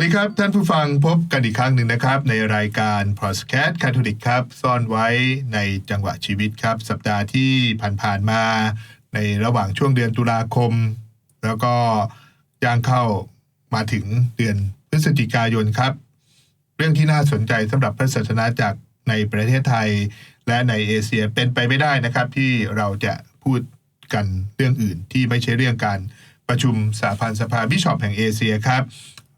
วัสดีครับท่านผู้ฟังพบกันอีกครั้งหนึ่งนะครับ ในรายการ p o d c a s t คาทอลิกครับ ซ่อนไว้ในจังหวะชีวิตครับ สัปดาห์ที่ผ่านๆมา ในระหว่างช่วงเดือนตุลาคม แล้วก็ย่างเข้ามาถึงเดือนพฤศจิกายนครับ เรื่องที่น่าสนใจสำหรับพระศาสนาจากรในประเทศไทย และในเอเชียเป็นไปไม่ได้นะครับ ที่เราจะพูดกันเรื่องอื่นที่ไม่ใช่เรื่องการประชุมสาพันธ์สภาบิชอปแห่งเอเชียครับ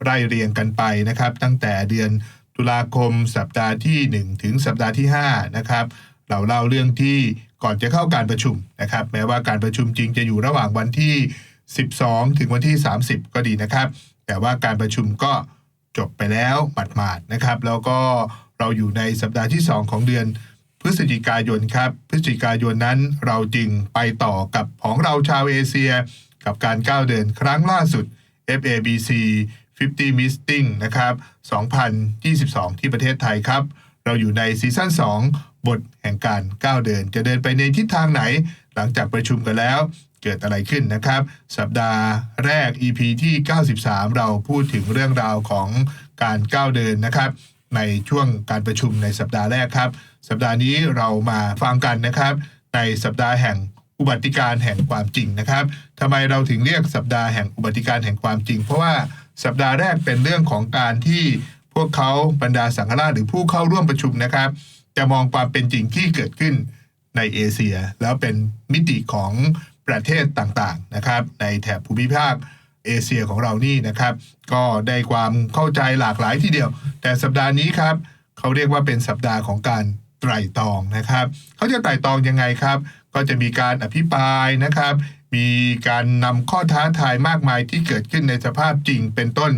ไล่เรียงกันไปนะครับ ตั้งแต่เดือนตุลาคมสัปดาห์ที่ 1 ถึงสัปดาห์ที่5นะครับเราเล่าเรื่องที่ก่อนจะเข้าการประชุมนะครับ แม้ว่าการประชุมจริงจะอยู่ระหว่างวันที่ 12 ถึงวันที่ 30 ก็ดีนะครับ แต่ว่าการประชุมก็จบไปแล้วหมาดๆนะครับ แล้วก็เราอยู่ในสัปดาห์ที่ 2 ของเดือนพฤศจิกายนครับ พฤศจิกายนนั้นเราจึงไปต่อกับของเราชาวเอเชีย กับการก้าวเดินครั้งล่าสุด FABC 50 Meeting นะครับ 2022 ที่ประเทศไทยครับ เราอยู่ในซีซั่น 2 บทแห่งการก้าวเดิน จะเดินไปในทิศทางไหน หลังจากประชุมกันแล้ว เกิดอะไรขึ้นนะครับ สัปดาห์แรก EP ที่ 93 เราพูดถึงเรื่องราวของการก้าวเดินนะครับ ในช่วงการประชุมในสัปดาห์แรกครับ สัปดาห์นี้เรามาฟังกันนะครับ ในสัปดาห์แห่งอุบัติการแห่งความจริงนะครับทำไมเราถึงเรียกสัปดาห์แห่งอุบัติการแห่งความจริง เพราะว่าสัปดาห์แรกเป็นเรื่องของการที่พวกเขาบรรดาสังฆราชหรือผู้เข้าร่วมประชุมนะครับ จะมองความเป็นจริงที่เกิดขึ้นในเอเชีย แล้วเป็นมิติของประเทศต่างๆนะครับ ในแถบภูมิภาคเอเชียของเรานี่นะครับ ก็ได้ความเข้าใจหลากหลายทีเดียว แต่สัปดาห์นี้ครับเขาเรียกว่าเป็นสัปดาห์ของการไตร่ตรองนะครับ เขาจะไตร่ตรองยังไงครับ ก็จะมีการอภิปรายนะครับ มีการนำข้อท้าทายมากมายที่เกิดขึ้นในสภาพจริงเป็นต้น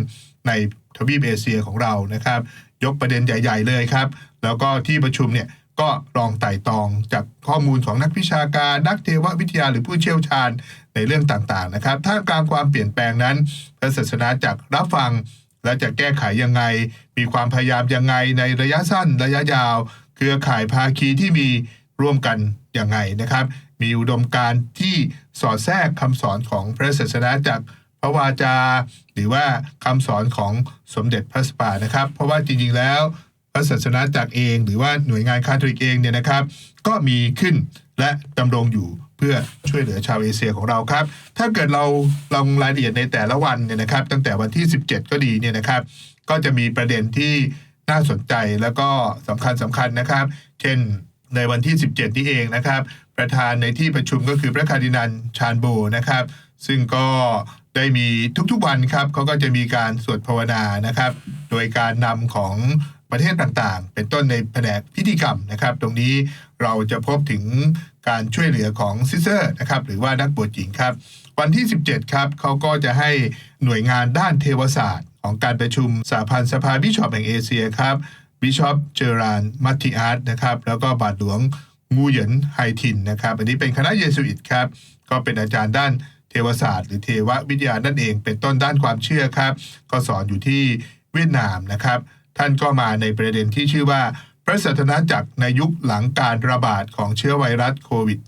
ในทวีปเอเชียของเรานะครับ ยกประเด็นใหญ่ ๆ เลยครับ แล้วก็ที่ประชุมเนี่ยก็ลองไต่ตองจากข้อมูลของนักวิชาการ นักเทววิทยาหรือผู้เชี่ยวชาญในเรื่องต่างๆนะครับถ้ากลางความเปลี่ยนแปลงนั้นพระศาสนาจากรรับฟัง และจะแก้ไขยังไง มีความพยายามยังไงในระยะสั้นระยะยาว เครือข่ายภาคีที่มีร่วมกันยังไงนะครับ มีอุดมการณ์ที่สอดแทรกคำสอนของพระศาสนาจากพระวาจา หรือว่าคำสอนของสมเด็จพระสปานะครับ เพราะว่าจริงๆแล้วพระศาสนาจากเอง หรือว่าหน่วยงานคาทอลิกเองเนี่ยนะครับ ก็มีขึ้นและดำรงอยู่เพื่อช่วยเหลือชาวเอเชียของเราครับ ถ้าเกิดเราลองรายละเอียดในแต่ละวันเนี่ยนะครับ ตั้งแต่วันที่ 17 ก็ดีเนี่ยนะครับ ก็จะมีประเด็นที่น่าสนใจแล้วก็สำคัญสำคัญนะครับ เช่นในวันที่ 17 นี้เองนะครับ ประธานในที่ประชุมก็คือพระคาร์ดินัลชานโบนะครับ ซึ่งก็ได้มีทุกๆวันครับเขาก็จะมีการสวดภาวนานะครับ โดยการนำของประเทศต่างๆ เป็นต้นในแผนกพิธีกรรมนะครับ ตรงนี้เราจะพบถึงการช่วยเหลือของซิสเซอร์นะครับหรือว่านักบวชหญิงครับ วันที่ 17 ครับเขาก็จะให้หน่วยงานด้านเทวศาสตร์ ของการประชุมสาพันธ์สภาบิชอปแห่งเอเชียครับบิชอปเจอรานมัตติอาร์ตนะครับแล้วก็บาทหลวง งูเหยินไฮทินนะครับอันนี้เป็นคณะเยสุอิตครับก็เป็นอาจารย์ด้านเทวศาสตร์ หรือเทววิทยานั่นเอง เป็นต้นด้านความเชื่อครับ ก็สอนอยู่ที่เวียดนามนะครับ ท่านก็มาในประเด็นที่ชื่อว่า พระศาสนาจักรในยุคหลังการระบาดของเชื้อไวรัสโควิด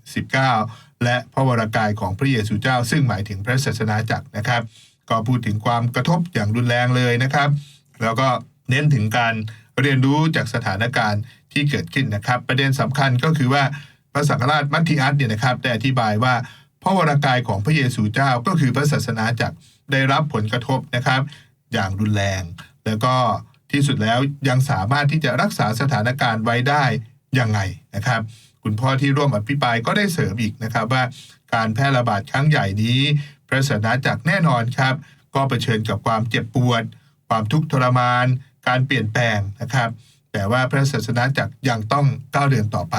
-19 และพระวรากายของพระเยซูเจ้า ซึ่งหมายถึงพระศาสนาจักรนะครับ ก็พูดถึงความกระทบอย่างรุนแรงเลยนะครับ แล้วก็เน้นถึงการเรียนรู้จากสถานการณ์ ที่เกิดขึ้นนะครับ ประเด็นสำคัญก็คือว่าพระสังฆราชมัทธิอัสเนี่ยนะครับได้อธิบายว่าพระวรากายของพระเยซูเจ้าก็คือพระศาสนาจักรได้รับผลกระทบนะครับ อย่างรุนแรง แล้วก็ที่สุดแล้วยังสามารถที่จะรักษาสถานการณ์ไว้ได้ยังไงนะครับ คุณพ่อที่ร่วมอภิปรายก็ได้เสริมอีกนะครับว่าการแพร่ระบาดครั้งใหญ่นี้ พระศาสนาจักรแน่นอนครับ ก็เผชิญกับความเจ็บปวด ความทุกข์ทรมาน การเปลี่ยนแปลงนะครับ แต่ว่าพระศาสนาจักรยังต้องก้าวเดินต่อไป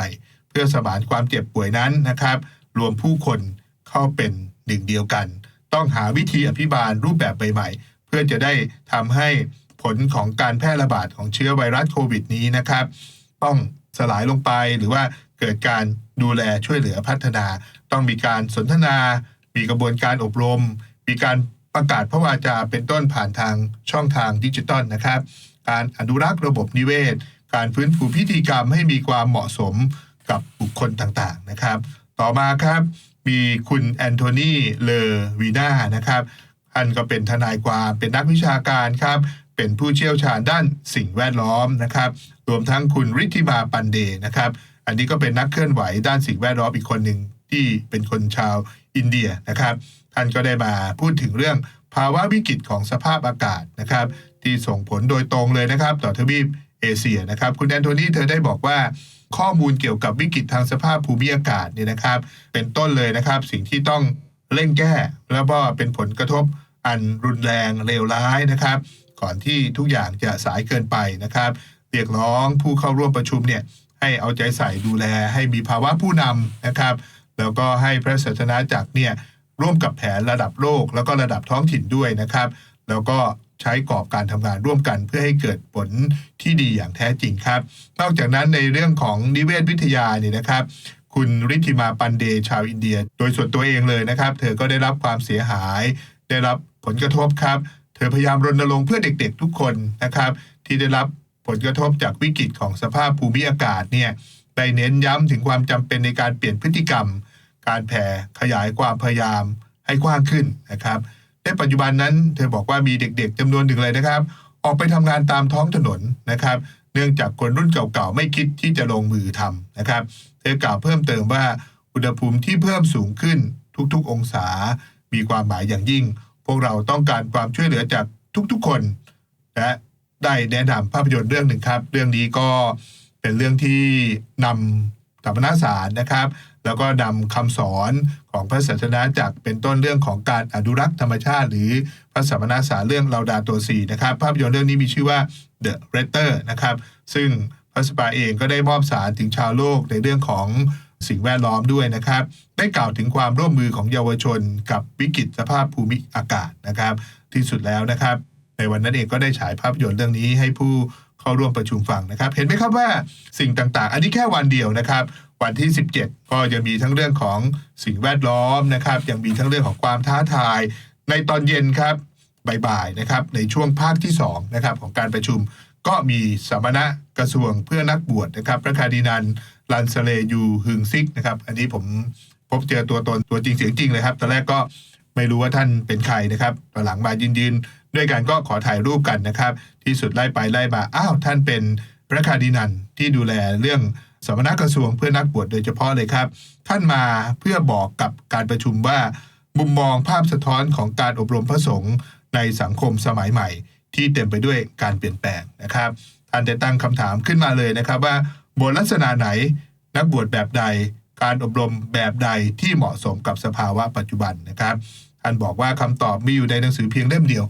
เพื่อสมานความเจ็บป่วยนั้นนะครับ รวมผู้คนเข้าเป็นหนึ่งเดียวกัน ต้องหาวิธีอภิบาลรูปแบบใหม่ๆ เพื่อจะได้ทำให้ผลของการแพร่ระบาดของเชื้อไวรัสโควิดนี้นะครับ ต้องสลายลงไปหรือว่าเกิดการดูแลช่วยเหลือพัฒนา ต้องมีการสนทนา มีกระบวนการอบรม มีการประกาศพระวาจาเป็นต้นผ่านทางช่องทางดิจิตอลนะครับ การอนุรักษ์ระบบนิเวศ การฟื้นฟูพิธีกรรมให้มีความเหมาะสมกับบุคคลต่างๆนะครับ ต่อมาครับมีคุณแอนโทนีเลอวีนานะครับท่านก็เป็นทนายความเป็นนักวิชาการครับเป็นผู้เชี่ยวชาญด้านสิ่งแวดล้อมนะครับ รวมทั้งคุณริธิมาปันเดนะครับ อันนี้ก็เป็นนักเคลื่อนไหวด้านสิ่งแวดล้อมอีกคนหนึ่งที่เป็นคนชาวอินเดียนะครับ ท่านก็ได้มาพูดถึงเรื่องภาวะวิกฤตของสภาพอากาศนะครับ ที่ส่งผลโดยตรงเลยนะครับ ต่อทวีปเอเชียนะครับ คุณแอนโทนีเธอได้บอกว่าข้อมูลเกี่ยวกับวิกฤตทางสภาพภูมิอากาศเนี่ยนะครับ เป็นต้นเลยนะครับ สิ่งที่ต้องเร่งแก้ แล้วก็เป็นผลกระทบอันรุนแรงเลวร้ายนะครับ ก่อนที่ทุกอย่างจะสายเกินไปนะครับเรียกร้องผู้เข้าร่วมประชุมเนี่ยให้เอาใจใส่ดูแลให้มีภาวะผู้นำนะครับ แล้วก็ให้พระศาสนาจักรเนี่ยร่วมกับแผนระดับโลก แล้วก็ระดับท้องถิ่นด้วยนะครับ แล้วก็ ใช้กรอบการทำงานร่วมกัน เพื่อให้เกิดผลที่ดีอย่างแท้จริงครับ นอกจากนั้นในเรื่องของนิเวศวิทยาเนี่ยนะครับ คุณริธิมาปันเดชาวอินเดีย โดยส่วนตัวเองเลยนะครับ เธอก็ได้รับความเสียหาย ได้รับผลกระทบครับ เธอพยายามรณรงค์เพื่อเด็กๆ ทุกคนนะครับ ที่ได้รับผลกระทบจากวิกฤตของสภาพภูมิอากาศเนี่ยได้เน้นย้ำถึงความจำเป็นในการเปลี่ยนพฤติกรรม การแผ่ขยายความพยายามให้กว้างขึ้นนะครับ ในปัจจุบันนั้น เธอบอกว่ามีเด็กๆจำนวนหนึ่งเลยนะครับ ออกไปทำงานตามท้องถนนนะครับ เนื่องจากคนรุ่นเก่าๆ ไม่คิดที่จะลงมือทำนะครับ เธอกล่าวเพิ่มเติมว่าอุณหภูมิที่เพิ่มสูงขึ้นทุกๆองศา มีความหมายอย่างยิ่ง พวกเราต้องการความช่วยเหลือจากทุกๆคนและได้แนะนำภาพยนตร์เรื่องหนึ่งครับ เรื่องนี้ก็เป็นเรื่องที่นำธรรมนาสารนะครับ แล้วก็นำคำสอนของพระศาสนาจากเป็นต้นเรื่องของการอนุรักษ์ธรรมชาติ หรือพระสัมมนาสาเรื่องเราดาตัวสี่นะครับ ภาพยนตร์เรื่องนี้มีชื่อว่า The r e t t e r นะครับ ซึ่งพระสปาเองก็ได้มอบสารถึงชาวโลกในเรื่องของสิ่งแวดล้อมด้วยนะครับ ได้กล่าวถึงความร่วมมือของเยาวชน กับวิกฤตสภาพภูมิอากาศนะครับ ที่สุดแล้วนะครับ ในวันนั้นเองก็ได้ฉายภาพยนตร์เรื่องนี้ให้ผู้เข้าร่วมประชุมฟังนะครับ เห็นไหมครับว่าสิ่งต่างๆ อันนี้แค่วันเดียวนะครับ วันที่ 17 ก็จะมีทั้งเรื่องของสิ่งแวดล้อมนะครับยังมีทั้งเรื่องของความท้าทาย ในตอนเย็นครับบ่ายๆนะครับในช่วงภาคที่2นะครับของการประชุมก็มีสัมมณะกระทรวงเพื่อนักบวชนะครับ พระคาร์ดินันลันสเลยูฮึงซิกนะครับอันนี้ผมพบเจอตัวตนตัวจริงเสียงจริงเลยครับตอนแรกก็ไม่รู้ว่าท่านเป็นใครนะครับตอนหลังมายืนยืนๆด้วยกันก็ขอถ่ายรูปกันนะครับ ที่สุดไล่ไปไล่มาอ้าวท่านเป็นพระคาร์ดินันที่ดูแลเรื่อง สมณกระทรวงเพื่อนักบวชโดยเฉพาะเลยครับ ท่านมาเพื่อบอกกับการประชุมว่า มุมมองภาพสะท้อนของการอบรมพระสงฆ์ในสังคมสมัยใหม่ ที่เต็มไปด้วยการเปลี่ยนแปลงนะครับ ท่านได้ตั้งคำถามขึ้นมาเลยนะครับว่าบทลักษณะไหน นักบวชแบบใด การอบรมแบบใดที่เหมาะสมกับสภาวะปัจจุบันนะครับ ท่านบอกว่าคำตอบมีอยู่ในหนังสือเพียงเล่มเดียว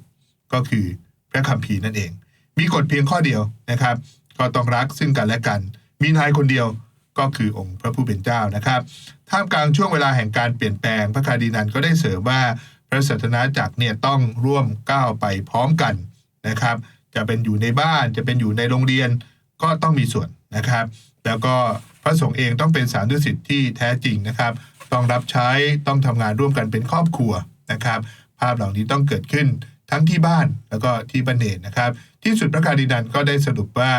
ก็คือพระคัมภีร์นั่นเอง มีกฎเพียงข้อเดียวนะครับ ก็ต้องรักซึ่งกันและกัน มีนายคนเดียวก็คือองค์พระผู้เป็นเจ้านะครับ ท่ามกลางช่วงเวลาแห่งการเปลี่ยนแปลงพระคาร์ดินันก็ได้เสริมว่าพระศาสนาจักรเนี่ยต้องร่วมก้าวไปพร้อมกันนะครับ จะเป็นอยู่ในบ้านจะเป็นอยู่ในโรงเรียนก็ต้องมีส่วนนะครับ แล้วก็พระสงฆ์เองต้องเป็นสารดุสิตที่แท้จริงนะครับ ต้องรับใช้ต้องทำงานร่วมกันเป็นครอบครัวนะครับ ภาพเหล่านี้ต้องเกิดขึ้นทั้งที่บ้านแล้วก็ที่บันเนตนะครับ ที่สุดพระคาร์ดินันก็ได้สรุปว่า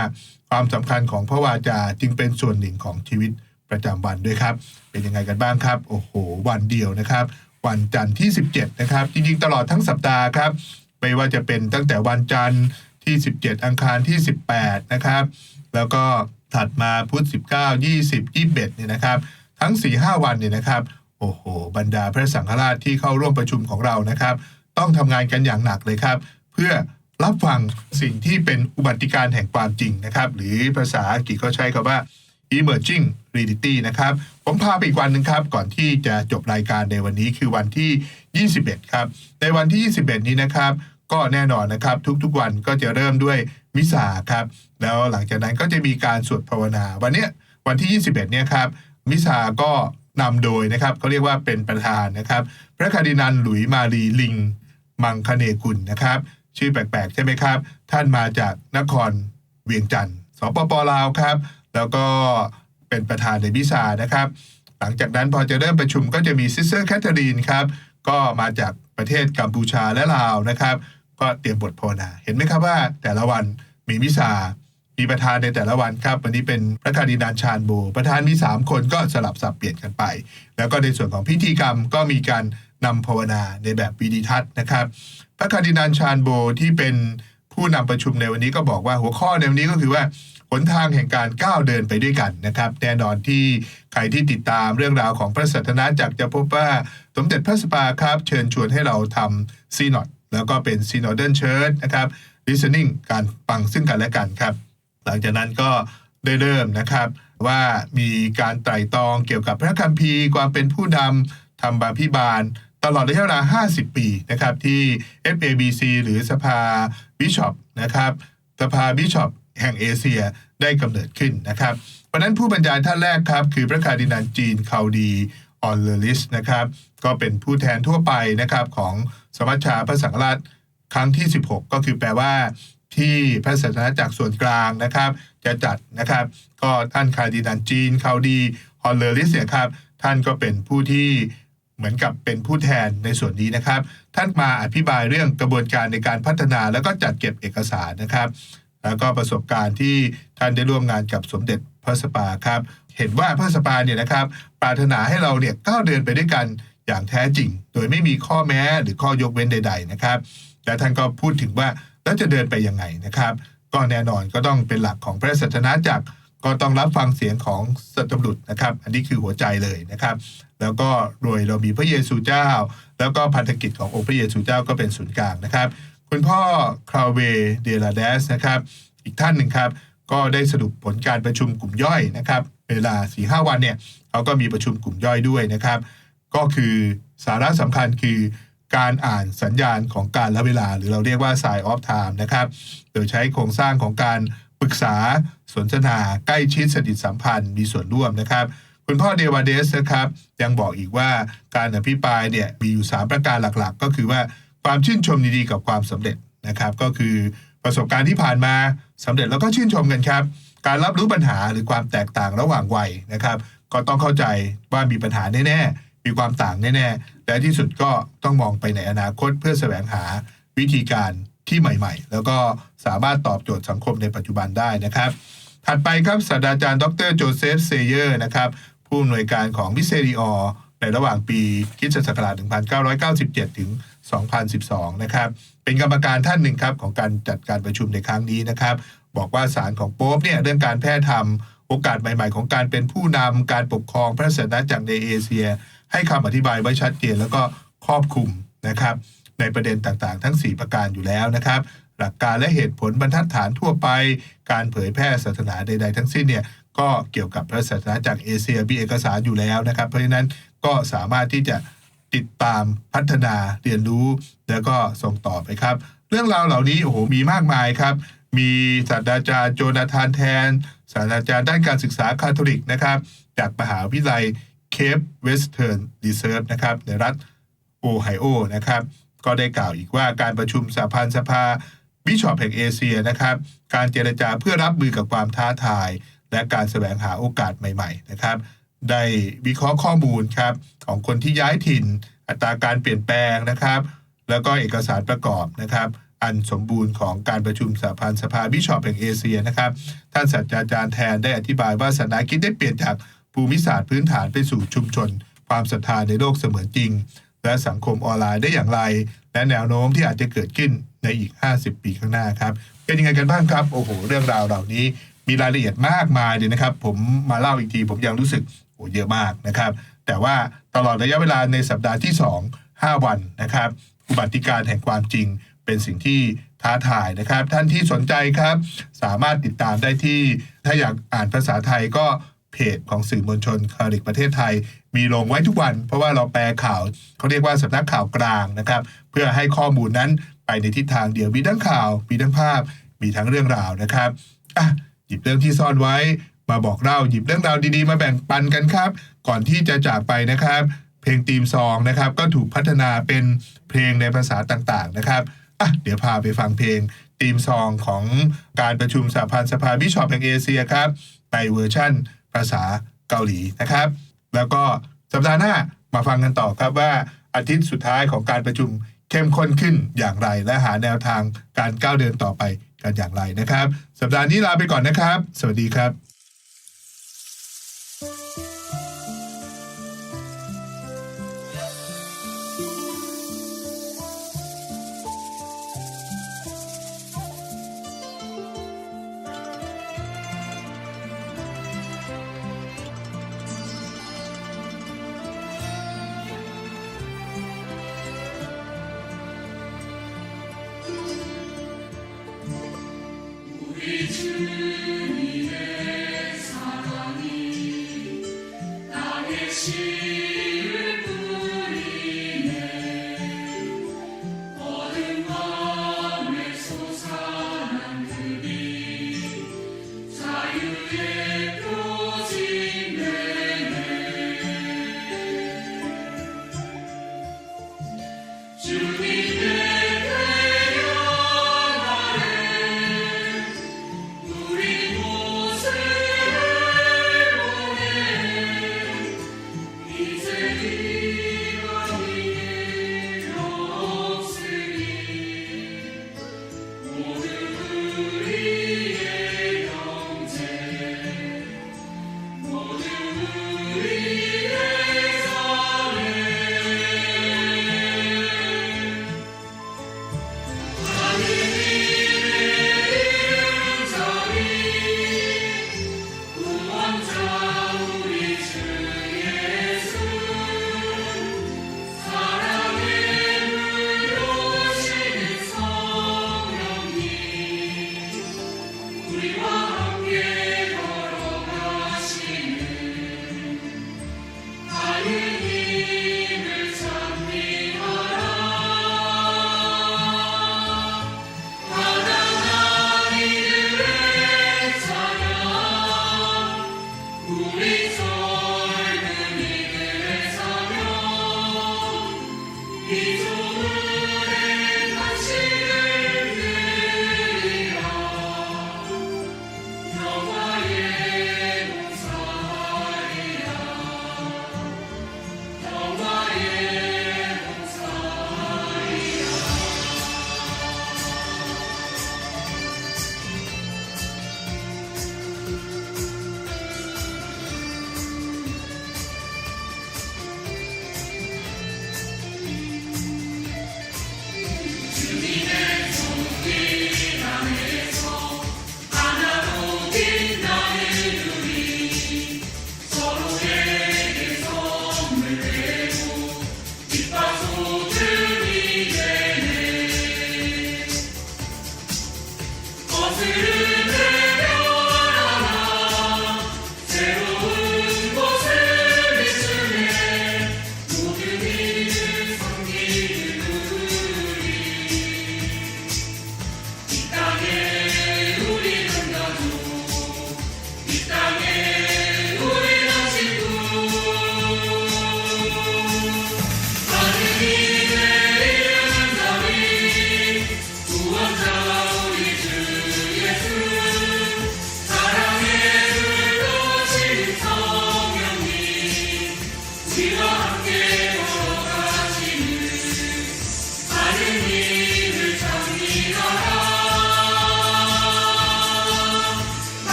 ความสำคัญของพระวาจาจึงเป็นส่วนหนึ่งของชีวิตประจำวันด้วยครับ เป็นยังไงกันบ้างครับ โอ้โห วันเดียวนะครับ วันจันทร์ที่ 17 นะครับ จริงๆ ตลอดทั้งสัปดาห์ครับ ไม่ว่าจะเป็นตั้งแต่วันจันทร์ที่ 17 อังคารที่ 18 นะครับ แล้วก็ถัดมาพุธ19 20 21เนี่ยนะครับ ทั้ง 4-5 วันเนี่ยนะครับ โอ้โห บรรดาพระสังฆราชที่เข้าร่วมประชุมของเรานะครับ ต้องทำงานกันอย่างหนักเลยครับ เพื่อ รับฟังสิ่งที่เป็นอุบัติการแห่งความจริงนะครับ หรือภาษาอังกฤษเขาใช้คำว่า emerging reality นะครับ ผมพาไปอีกวันหนึ่งครับ ก่อนที่จะจบรายการในวันนี้คือวันที่ 21 ครับ ในวันที่ 21 นี้นะครับ ก็แน่นอนนะครับ ทุกๆวันก็จะเริ่มด้วยมิสาครับ แล้วหลังจากนั้นก็จะมีการสวดภาวนา วันเนี้ยวันที่ 21 เนี่ยครับมิสาก็นำโดยนะครับเขาเรียกว่าเป็นประธานนะครับ พระคาร์ดินันหลุยมารีลิง มังคเนกุลนะครับ ชื่อแปลกๆ ใช่ไหมครับ ท่านมาจากนครเวียงจันทร์สปปลาวครับ แล้วก็เป็นประธานในวิสานะครับ หลังจากนั้นพอจะเริ่มประชุมก็จะมีซิสเตอร์แคทเธอรีนครับ ก็มาจากประเทศกัมพูชาและลาวนะครับ ก็เตรียมบทภาวนา เห็นไหมครับว่าแต่ละวันมีวิสามีประธานในแต่ละวันครับ วันนี้เป็นพระคาร์ดินานชาญโบ ประธานมี 3 คนก็สลับสับเปลี่ยนกันไป แล้วก็ในส่วนของพิธีกรรมก็มีการนำภาวนาในแบบวิดีทัศน์นะครับ พระคาร์ดินานชาญโบที่เป็นผู้นำประชุมในวันนี้ก็บอกว่าหัวข้อในวันนี้ก็คือว่าหนทางแห่งการก้าวเดินไปด้วยกันนะครับ แน่นอนที่ใครที่ติดตามเรื่องราวของพระสัทนาจากรจะพบว่าสมเด็จพระสปาครับ เชิญชวนให้เราทำซีนอดแล้วก็เป็นซีนอดเดิลเชิร์นะครับ listening การฟังซึ่งกันและกันครับ หลังจากนั้นก็ได้เริ่มนะครับว่ามีการไตร่ตรองเกี่ยวกับพระคัมภีร์ความเป็นผู้นำทำบาพิบาล ตลอดระยะเวลา 50 ปีนะครับที่ FABC หรือสภาบิชอปนะครับสภาบิชอปแห่งเอเชียได้กำเนิดขึ้นนะครับเพราะนั้นผู้บรรยายท่านแรกครับ คือพระคาร์ดินัลจีนคาวดีออนเลลิสนะครับก็เป็นผู้แทนทั่วไปนะครับของสมัชชาพระสังฆราชครั้งที่ 16 ก็คือแปลว่าที่พระศาสนาจากส่วนกลางนะครับ จะจัดนะครับ ก็ท่านคาร์ดินันจีนคาวดีฮอลเลอริสเนี่ยครับ ท่านก็เป็นผู้ที่ เหมือนกับเป็นผู้แทนในส่วนนี้นะครับ ท่านมาอธิบายเรื่องกระบวนการในการพัฒนาแล้วก็จัดเก็บเอกสารนะครับ แล้วก็ประสบการณ์ที่ท่านได้ร่วมงานกับสมเด็จพระสปาครับ เห็นว่าพระสปาเนี่ยนะครับ ปรารถนาให้เราเนี่ยก้าวเดินไปด้วยกันอย่างแท้จริง โดยไม่มีข้อแม้หรือข้อยกเว้นใด ๆนะครับ และท่านก็พูดถึงว่าแล้วจะเดินไปยังไงนะครับ ก็แน่นอนก็ต้องเป็นหลักของพระศาสนาจักร ก็ต้องรับฟังเสียงของสัตบุรุษนะครับ อันนี้คือหัวใจเลยนะครับ แล้วก็โดยเรามีพระเยซูเจ้า แล้วก็พันธกิจขององค์พระเยซูเจ้าก็เป็นศูนย์กลางนะครับ คุณพ่อคราเวเดลาเดสนะครับ อีกท่านหนึ่งครับ ก็ได้สรุปผลการประชุมกลุ่มย่อยนะครับ เวลา4ีหวันเนี่ยเขาก็มีประชุมกลุ่มย่อยด้วยนะครับ ก็คือสาระสำคัญคือการอ่านสัญญาณของการละเวลา หรือเราเรียกว่า sign of time นะครับ โดยใช้โครงสร้างของการ ปรึกษาสนทนาใกล้ชิดสนิทสัมพันธ์มีส่วนร่วมนะครับ คุณพ่อเดวาเดสนะครับยังบอกอีกว่าการอภิปรายเนี่ยมีอยู่ 3 ประการหลักๆ ก็คือว่าความชื่นชมดีๆกับความสำเร็จนะครับ ก็คือประสบการณ์ที่ผ่านมาสำเร็จแล้วก็ชื่นชมกันครับ การรับรู้ปัญหาหรือความแตกต่างระหว่างวัยนะครับ ก็ต้องเข้าใจว่ามีปัญหาแน่ๆมีความต่างแน่ๆและที่สุดก็ต้องมองไปในอนาคตเพื่อแสวงหาวิธีการ ที่ใหม่ ๆ แล้วก็สามารถตอบโจทย์สังคมในปัจจุบันได้นะครับ ถัดไปครับศาสตราจารย์ดรโจเซฟเซเยอร์นะครับผู้อำนวยการของมิเซริออในระหว่างปีคิสตศักราช1997 ถึง 2012 นะครับ เป็นกรรมการท่านหนึ่งครับของการจัดการประชุมในครั้งนี้นะครับ บอกว่าสารของโป๊ปเนี่ยเรื่องการแพร่ธรรมโอกาสใหม่ ๆ ของการเป็นผู้นำการปกครองพระศาสนาจักรในเอเชีย ให้คำอธิบายไว้ชัดเจนแล้วก็ครอบคลุมนะครับ ในประเด็นต่างๆ ทั้ง 4 ประการอยู่แล้วนะครับ หลักการและเหตุผลบรรทัดฐานทั่วไป การเผยแพร่ศาสนาใด ๆ ทั้งสิ้นเนี่ยก็เกี่ยวกับพระศาสนาจากเอเชียมีเอกสารอยู่แล้วนะครับ เพราะฉะนั้นก็สามารถที่จะติดตามพัฒนาเรียนรู้ แล้วก็ส่งต่อไปครับ เรื่องราวเหล่านี้โอ้โหมีมากมายครับ มีศาสตราจารย์โจนาธานแทนศาสตราจารย์ด้านการศึกษาคาทอลิกนะครับ จากมหาวิทยาลัยเคปเวสเทิร์นรีเซิร์ฟนะครับในรัฐโอไฮโอนะครับ ก็ได้กล่าวอีกว่าการประชุมสหพันธ์สภาบิชอปแห่งเอเชียนะครับ การเจรจาเพื่อรับมือกับความท้าทาย และการแสวงหาโอกาสใหม่ๆนะครับ ได้วิเคราะห์ข้อมูลครับของคนที่ย้ายถิ่น อัตราการเปลี่ยนแปลงนะครับ แล้วก็เอกสารประกอบนะครับอันสมบูรณ์ของการประชุมสหพันธ์สภาบิชอปแห่งเอเชียนะครับ ท่านศาสตราจารย์แทนได้อธิบายว่าศาสนาคิดได้เปลี่ยนจากภูมิศาสตร์พื้นฐานไปสู่ชุมชน ความศรัทธาในโลกเสมือนจริง และสังคมออนไลน์ได้อย่างไร และแนวโน้มที่อาจจะเกิดขึ้นในอีก 50 ปีข้างหน้าครับ เป็นยังไงกันบ้างครับ โอ้โห เรื่องราวเหล่านี้มีรายละเอียดมากมายเลยนะครับ ผมมาเล่าอีกที ผมยังรู้สึกโอ้เยอะมากนะครับ แต่ว่าตลอดระยะเวลาในสัปดาห์ที่ 2 5 วันนะครับ อุบัติการแห่งความจริงเป็นสิ่งที่ท้าทายนะครับ ท่านที่สนใจครับ สามารถติดตามได้ที่ ถ้าอยากอ่านภาษาไทยก็ เพจของสื่อมวลชนคาริกประเทศไทย มีลงไว้ทุกวัน เพราะว่าเราแปลข่าวเขาเรียกว่าสำนักข่าวกลางนะครับ เพื่อให้ข้อมูลนั้นไปในทิศทางเดียวมีทั้งข่าว มีทั้งภาพ มีทั้งเรื่องราวนะครับอะหยิบเรื่องที่ซ่อนไว้ มาบอกเล่าหยิบเรื่องราวดีๆ มาแบ่งปันกันครับ ก่อนที่จะจากไปนะครับ เพลงทีมซองนะครับ ก็ถูกพัฒนาเป็นเพลงในภาษาต่างๆนะครับอะเดี๋ยวพาไปฟังเพลงทีมซองของการประชุมสหพันธ์สภาบิชอปแห่งเอเชียครับในเวอร์ชั่น ภาษาเกาหลีนะครับ แล้วก็สัปดาห์หน้ามาฟังกันต่อครับว่าอาทิตย์สุดท้ายของการประชุมเข้มข้นขึ้นอย่างไร และหาแนวทางการก้าวเดินต่อไปกันอย่างไรนะครับ สัปดาห์นี้ลาไปก่อนนะครับ สวัสดีครับ 주님의 사랑이 나의 심 І we want.